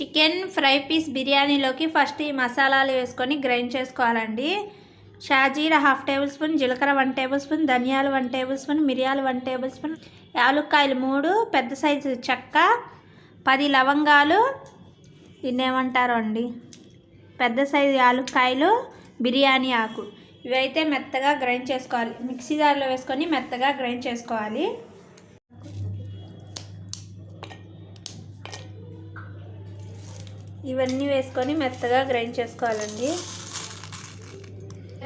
Chicken fry piece బిర్యానీలోకి first ఈ మసాలాలు వేసుకొని గ్రైండ్ చేసుకోవాలండి. షాజీరా హాఫ్ టేబుల్ స్పూన్ జీలకర్ర వన్ టేబుల్ స్పూన్ ధనియాలు వన్ టేబుల్ స్పూన్ మిరియాలు వన్ టేబుల్ స్పూన్ యాలుక్కాయలు మూడు పెద్ద సైజు చెక్క పది లవంగాలు దీన్ని అండి? పెద్ద సైజు యాలుక్కాయలు బిర్యానీ ఆకు. ఇవైతే మెత్తగా గ్రైండ్ చేసుకోవాలి. మిక్సీ జార్లో వేసుకొని మెత్తగా గ్రైండ్ చేసుకోవాలి. ఇవన్నీ వేసుకొని మెత్తగా గ్రైండ్ చేసుకోవాలండి.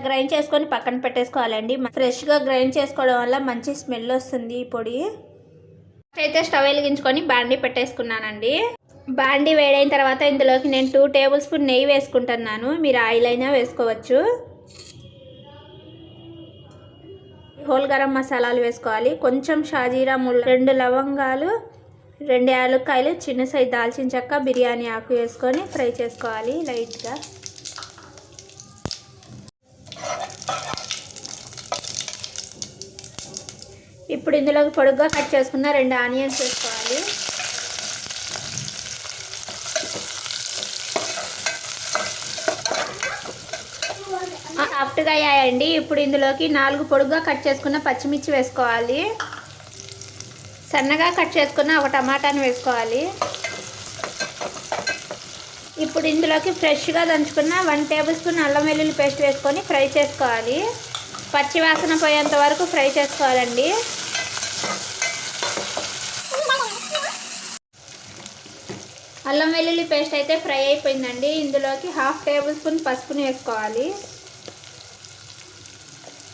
గ్రైండ్ చేసుకొని పక్కన పెట్టేసుకోవాలండి. ఫ్రెష్గా గ్రైండ్ చేసుకోవడం వల్ల మంచి స్మెల్ వస్తుంది ఈ పొడి. అయితే స్టవ్ వెలిగించుకొని బాండీ పెట్టేసుకున్నానండి. బాండీ వేడైన తర్వాత ఇందులోకి నేను టూ టేబుల్ స్పూన్ నెయ్యి వేసుకుంటున్నాను. మీరు ఆయిల్ అయినా వేసుకోవచ్చు. హోల్ గరం మసాలాలు వేసుకోవాలి. కొంచెం షాజీరా రెండు లవంగాలు రెండు యాలక్కాయలు చిన్న సైజు దాల్చిన చెక్క బిర్యానీ ఆకు వేసుకొని ఫ్రై చేసుకోవాలి లైట్గా. ఇప్పుడు ఇందులోకి పొడుగ్గా కట్ చేసుకున్న రెండు ఆనియన్స్ వేసుకోవాలి. సాఫ్ట్గా అయ్యాయండి. ఇప్పుడు ఇందులోకి నాలుగు పొడుగ్గా కట్ చేసుకున్న పచ్చిమిర్చి వేసుకోవాలి. సన్నగా కట్ చేసుకున్న ఒక టమాటాని వేసుకోవాలి. ఇప్పుడు ఇందులోకి ఫ్రెష్గా దంచుకున్న వన్ టేబుల్ స్పూన్ అల్లం వెల్లుల్లి పేస్ట్ వేసుకొని ఫ్రై చేసుకోవాలి. పచ్చివాసన పోయేంత వరకు ఫ్రై చేసుకోవాలండి. అల్లం వెల్లుల్లి పేస్ట్ అయితే ఫ్రై అయిపోయిందండి. ఇందులోకి హాఫ్ టేబుల్ స్పూన్ పసుపుని వేసుకోవాలి.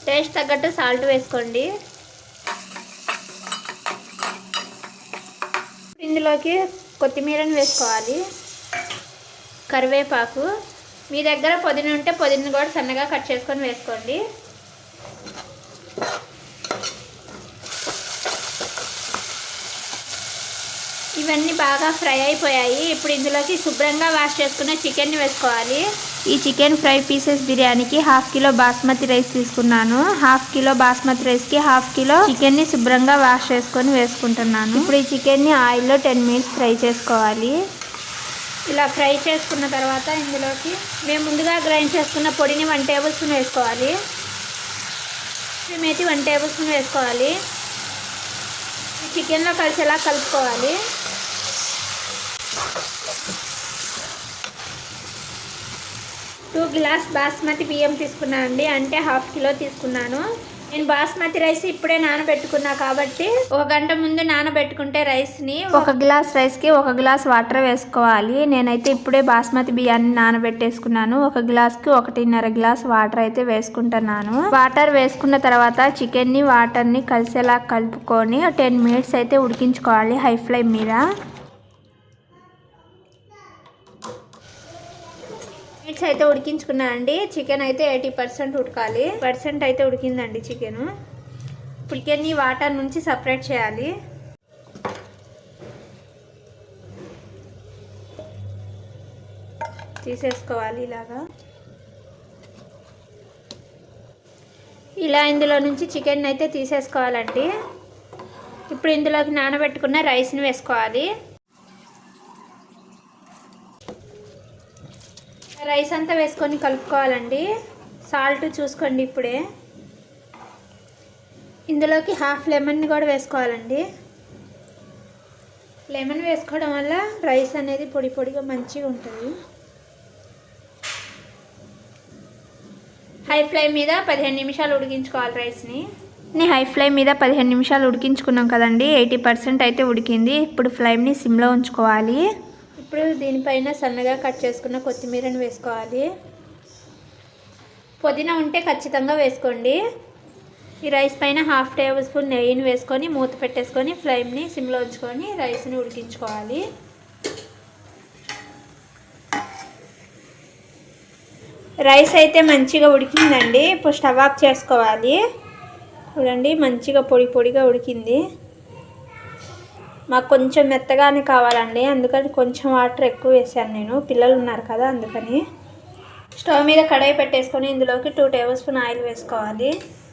టేస్ట్ తగ్గట్టు సాల్ట్ వేసుకోండి. ఇందులోకి కొత్తిమీరని వేసుకోవాలి. కరివేపాకు. మీ దగ్గర పుదీన ఉంటే పుదీన కూడా సన్నగా కట్ చేసుకొని వేసుకోండి. ఇవన్నీ బాగా ఫ్రై అయిపోయాయి. ఇప్పుడు ఇందులోకి శుభ్రంగా వాష్ చేసుకున్న చికెన్ని వేసుకోవాలి. ఈ చికెన్ ఫ్రై పీసెస్ బిర్యానీకి హాఫ్ కిలో బాస్మతి రైస్ తీసుకున్నాను. హాఫ్ కిలో బాస్మతి రైస్కి హాఫ్ కిలో చికెన్ని శుభ్రంగా వాష్ చేసుకొని వేసుకుంటున్నాను. ఇప్పుడు ఈ చికెన్ని ఆయిల్లో టెన్ మినిట్స్ ఫ్రై చేసుకోవాలి. ఇలా ఫ్రై చేసుకున్న తర్వాత ఇందులోకి మేము ముందుగా గ్రైండ్ చేసుకున్న పొడిని వన్ టేబుల్ స్పూన్ వేసుకోవాలి. మేతి వన్ టేబుల్ స్పూన్ వేసుకోవాలి. చికెన్లో కలిసేలా కలుపుకోవాలి. టూ గ్లాస్ బాస్మతి బియ్యం తీసుకున్నాను అండి. అంటే హాఫ్ కిలో తీసుకున్నాను. నేను బాస్మతి రైస్ ఇప్పుడే నానబెట్టుకున్నా కాబట్టి ఒక గంట ముందు నానబెట్టుకుంటే రైస్ని ఒక గ్లాస్ రైస్కి ఒక గ్లాస్ వాటర్ వేసుకోవాలి. నేనైతే ఇప్పుడే బాస్మతి బియ్యాన్ని నానబెట్టేసుకున్నాను. ఒక గ్లాస్కి ఒకటిన్నర గ్లాస్ వాటర్ అయితే వేసుకుంటున్నాను. వాటర్ వేసుకున్న తర్వాత చికెన్ని వాటర్ని కలిసేలా కలుపుకొని టెన్ మినిట్స్ అయితే ఉడికించుకోవాలి హై ఫ్లేమ్ మీద. మినిట్స్ అయితే ఉడికించుకున్నా అండి. చికెన్ అయితే ఎయిటీ పర్సెంట్ ఉడకాలి. పర్సెంట్ అయితే ఉడికిందండి చికెన్ పులికెన్ని వాటర్ నుంచి సపరేట్ చేయాలి. తీసేసుకోవాలి ఇలాగా. ఇలా ఇందులో నుంచి చికెన్ అయితే తీసేసుకోవాలండి. ఇప్పుడు ఇందులోకి నానబెట్టుకున్న రైస్ని వేసుకోవాలి. రైస్ అంతా వేసుకొని కలుపుకోవాలండి. సాల్ట్ చూసుకోండి ఇప్పుడే. ఇందులోకి హాఫ్ లెమన్ కూడా వేసుకోవాలండి. లెమన్ వేసుకోవడం వల్ల రైస్ అనేది పొడి పొడిగా మంచిగా ఉంటుంది. హై ఫ్లేమ్ మీద పదిహేను నిమిషాలు ఉడికించుకోవాలి రైస్ని. నేను హై ఫ్లేమ్ మీద పదిహేను నిమిషాలు ఉడికించుకున్నాం కదండి. ఎయిటీ పర్సెంట్ అయితే ఉడికింది. ఇప్పుడు ఫ్లేమ్ని సిమ్లో ఉంచుకోవాలి. ఇప్పుడు దీనిపైన సన్నగా కట్ చేసుకున్న కొత్తిమీరని వేసుకోవాలి. పుదీనా ఉంటే ఖచ్చితంగా వేసుకోండి. ఈ రైస్ పైన హాఫ్ టేబుల్ స్పూన్ నెయ్యిని వేసుకొని మూత పెట్టేసుకొని ఫ్లేమ్ని సిమ్లో ఉంచుకొని రైస్ని ఉడికించుకోవాలి. రైస్ అయితే మంచిగా ఉడికిందండి. ఇప్పుడు స్టవ్ ఆఫ్ చేసుకోవాలి. చూడండి మంచిగా పొడి పొడిగా ఉడికింది. మాకు కొంచెం మెత్తగానే కావాలండి. అందుకని కొంచెం వాటర్ ఎక్కువ వేసాను నేను. పిల్లలు ఉన్నారు కదా అందుకని. స్టవ్ మీద కడాయి పెట్టేసుకొని ఇందులోకి టూ టేబుల్ స్పూన్ ఆయిల్ వేసుకోవాలి.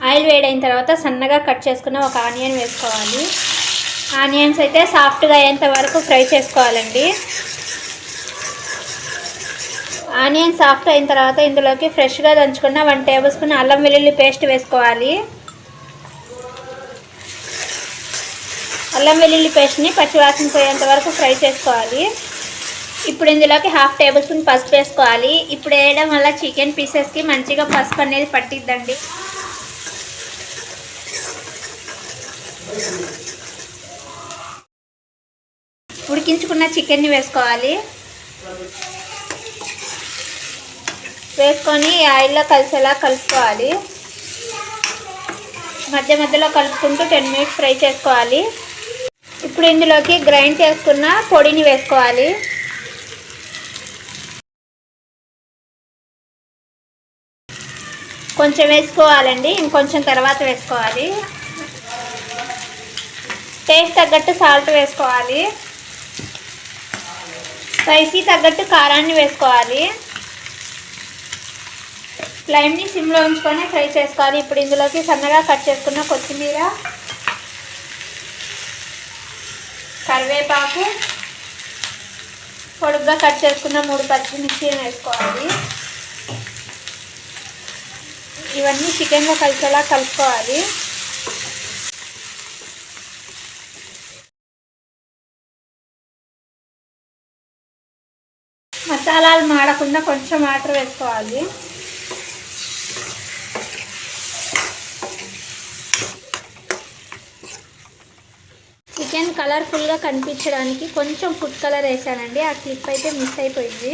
ఆయిల్ వేడైన తర్వాత సన్నగా కట్ చేసుకున్న ఒక ఆనియన్ వేసుకోవాలి. ఆనియన్స్ అయితే సాఫ్ట్గా అయ్యేంత వరకు ఫ్రై చేసుకోవాలండి. ఆనియన్ సాఫ్ట్ అయిన తర్వాత ఇందులోకి ఫ్రెష్గా దంచుకున్న వన్ టేబుల్ స్పూన్ అల్లం వెల్లుల్లి పేస్ట్ వేసుకోవాలి. అల్లం వెల్లుల్లి పేస్ట్ని పచ్చివాసన పోయేంత వరకు ఫ్రై చేసుకోవాలి. ఇప్పుడు ఇందులోకి హాఫ్ టేబుల్ స్పూన్ పసుపు వేసుకోవాలి. ఇప్పుడు వేయడం వల్ల చికెన్ పీసెస్కి మంచిగా పసుపు అనేది పట్టిద్దండి. ఉడికించుకున్న చికెన్ని వేసుకోవాలి. వేసుకొని ఆయిల్లో కలిసేలా కలుపుకోవాలి. మధ్య మధ్యలో కలుపుకుంటూ టెన్ మినిట్స్ ఫ్రై చేసుకోవాలి. ఇప్పుడు ఇందులోకి గ్రైండ్ చేసుకున్న పొడిని వేసుకోవాలి. కొంచెం వేసుకోవాలండి ఇంకొంచెం తర్వాత వేసుకోవాలి. టేస్ట్ తగ్గట్టు సాల్ట్ వేసుకోవాలి. స్పైసీ తగ్గట్టు కారాన్ని వేసుకోవాలి. ఫ్లేమ్ని సిమ్లో ఉంచుకొని ఫ్రై చేసుకోవాలి. ఇప్పుడు ఇందులోకి సన్నగా కట్ చేసుకున్న కొత్తిమీర కరివేపాకు పొడుగ్గా కట్ చేసుకున్న మూడు పచ్చిమిర్చి వేసుకోవాలి. ఇవన్నీ చికెన్లో కలిసేలా కలుపుకోవాలి. మసాలాలు మాడకుండా కొంచెం వాటర్ వేసుకోవాలి చికెన్ కలర్ఫుల్గా కనిపించడానికి కొంచెం ఫుడ్ కలర్ వేసానండి. ఆ క్లిప్ అయితే మిస్ అయిపోయింది.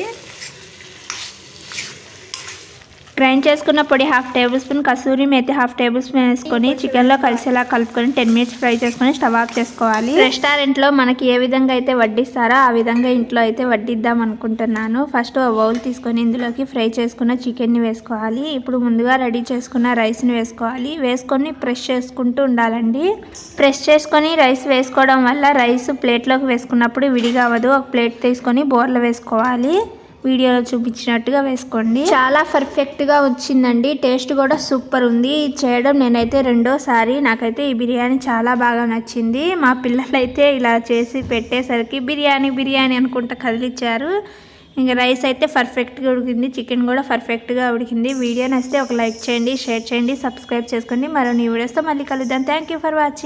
గ్రైండ్ చేసుకున్న పొడి half table spoon kasuri methi half table spoon వేసుకొని చికెన్లో కలిసేలా కలుపుకొని టెన్ మినిట్స్ ఫ్రై చేసుకొని స్టవ్ ఆఫ్ చేసుకోవాలి. రెస్టారెంట్లో మనకి ఏ విధంగా అయితే వడ్డిస్తారో ఆ విధంగా ఇంట్లో అయితే వడ్డిద్దాం అనుకుంటున్నాను. ఫస్ట్ బౌల్ తీసుకొని ఇందులోకి ఫ్రై చేసుకున్న చికెన్ని వేసుకోవాలి. ఇప్పుడు ముందుగా రెడీ చేసుకున్న రైస్ని వేసుకోవాలి. వేసుకొని ప్రెష్ చేసుకుంటూ ఉండాలండి. ప్రెస్ చేసుకొని రైస్ వేసుకోవడం వల్ల రైస్ ప్లేట్లోకి వేసుకున్నప్పుడు విడిగా అవ్వదు. ఒక ప్లేట్ తీసుకొని బోర్లో వేసుకోవాలి. వీడియోలో చూపించినట్టుగా వేసుకోండి. చాలా పర్ఫెక్ట్గా వచ్చిందండి. టేస్ట్ కూడా సూపర్ ఉంది. చేయడం నేనైతే రెండోసారి. నాకైతే ఈ బిర్యానీ చాలా బాగా నచ్చింది. మా పిల్లలైతే ఇలా చేసి పెట్టేసరికి బిర్యానీ బిర్యానీ అనుకుంటా కదిలిచ్చారు. ఇంకా రైస్ అయితే పర్ఫెక్ట్గా ఉడికింది. చికెన్ కూడా పర్ఫెక్ట్గా ఉడికింది. వీడియో నచ్చితే ఒక లైక్ చేయండి షేర్ చేయండి సబ్స్క్రైబ్ చేసుకోండి. మరో నీ వీడియోస్తో మళ్ళీ కలుద్దాం. Thank for watching